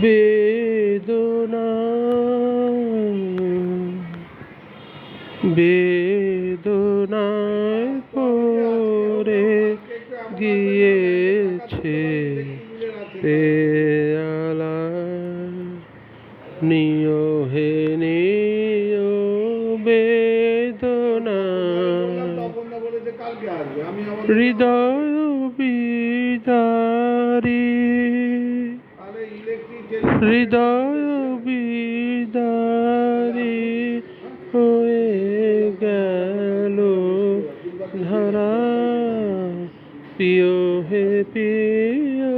বেদনা বেদনায় পড়ে গিয়েছে পেয়ালা নিয় হে নিয় বেদনা। হৃদয় বিদারি হৃদয় বিদারি হয়ে গেল। ধরা, প্রিয় হে প্রিয়,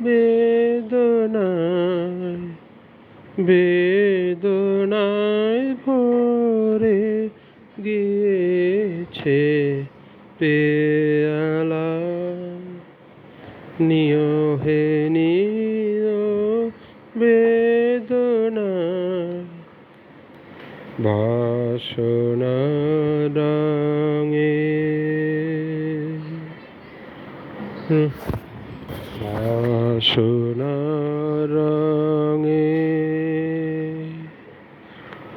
বেদনায় বেদনায় ভরে গিয়েছে পেয়ালা। নিয় হে নিয় বেদনা বাসনা রঙে বাসনা রঙে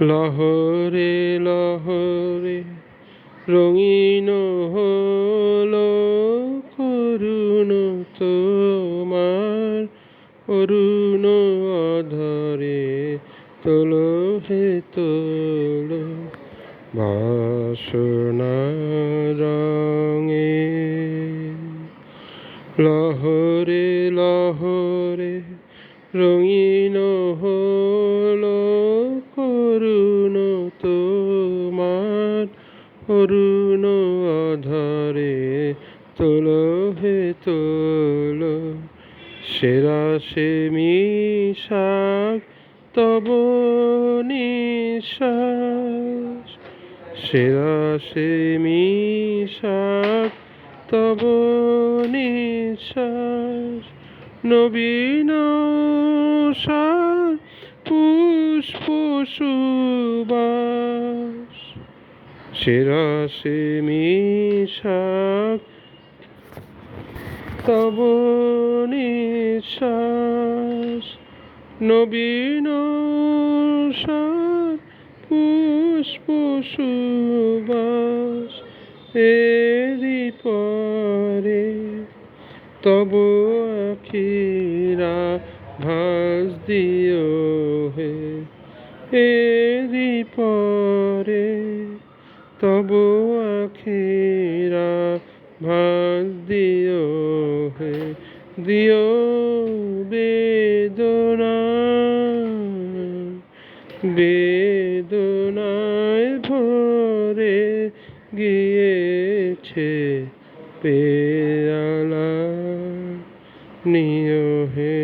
লহরে লহরে রঙিন হলো করুণ তোমার অরুণ হে তোলো রঙে। লহরে লহরে রঙিন হলো করুণ তোমার, অরুণ অধরে তোলো হে তোলো। সেরা সে মিশাক তব নিশ্বাস সেরা সে মিশাক, তব নিশ্বাস। নবীন সার পুষ্প সুবাস সেরা সে মিশাক, তব নিশ্বাস। নবীন পুষ্প সুবাস এরি পরে তব আখিরা ভাস দিও হে। এরি পরে তব আখিরা ভাস দিও হে। দিও বেদনায় ভরে গিয়েছে পেয়ালা নিয়ে